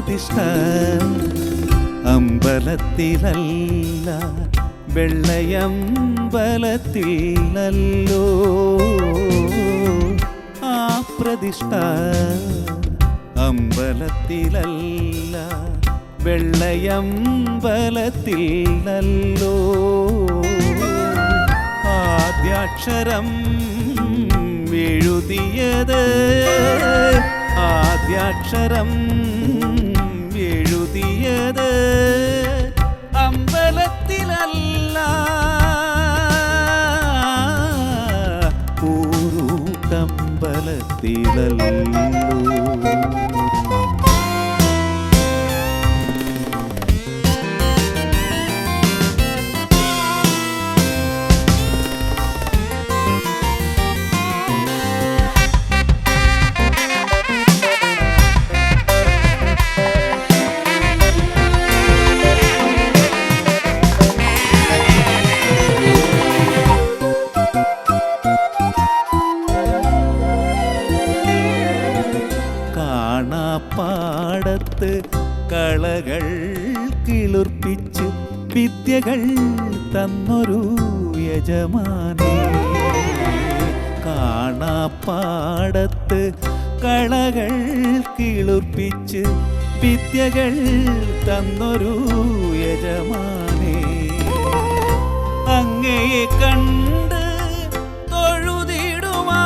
പ്രതിഷ്ഠ. അമ്പലത്തിലല്ല വെള്ളയമ്പലത്തിലല്ലോ. ആ പ്രതിഷ്ഠ അമ്പലത്തിലല്ല വെള്ളയമ്പലത്തിലല്ലോ. ആദ്യാക്ഷരം എഴുതിയത് ആദ്യാക്ഷരം பலத்திலல்லோ കളകൾ കിളിർപ്പിച്ച് വിദ്യകൾ തന്നൊരു യജമാനെ. കാണാപ്പാടത്ത് കളകൾ കിളിർപ്പിച്ച് വിദ്യകൾ തന്നൊരു യജമാനെ. അങ്ങയെ കണ്ട് തൊഴുതിടുവാൻ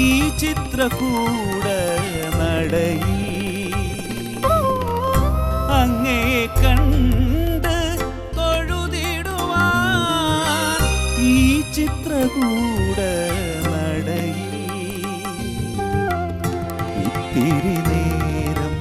ഈ ചിത്രകൂട ഇത്തിരി നേരം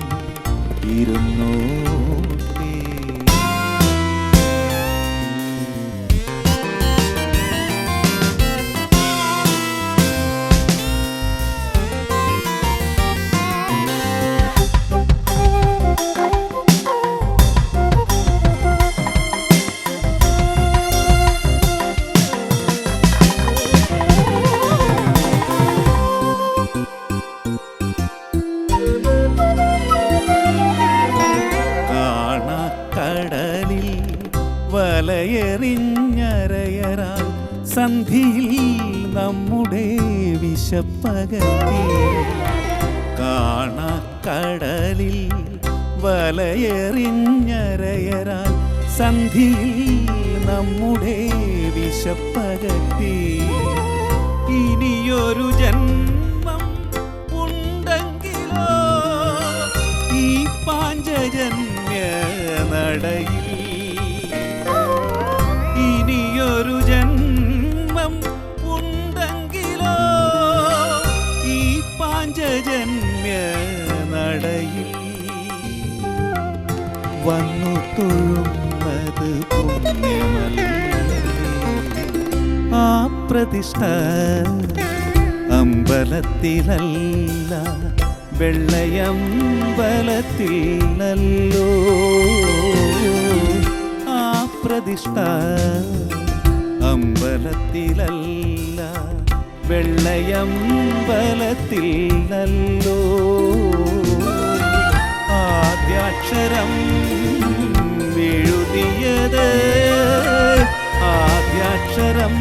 വലയെറിഞ്ഞരയറാൻ സന്ധിയിൽ നമ്മുടെ വിശപ്പകത്തി കാണ കടലിൽ വലയെറിഞ്ഞരയറാ സന്ധിയിൽ നമ്മുടെ വിശപ്പകത്തി ഇനിയൊരു ജന്മം ഉണ്ടെങ്കിലോ? ഈ പാഞ്ചജന്യ നടയിൽ നടയിൽ വന്നു തൊഴുന്നത് ആ പ്രതിഷ്ഠ അമ്പലത്തിലല്ല വെള്ളയമ്പലത്തിൽ നല്ലോ ആ പ്രതിഷ്ഠ അമ്പലത്തിലല്ല വെള്ളയമ്പലത്തിൽ നല്ലോ. ആദ്യാക്ഷരം എഴുതിയത് ആദ്യാക്ഷരം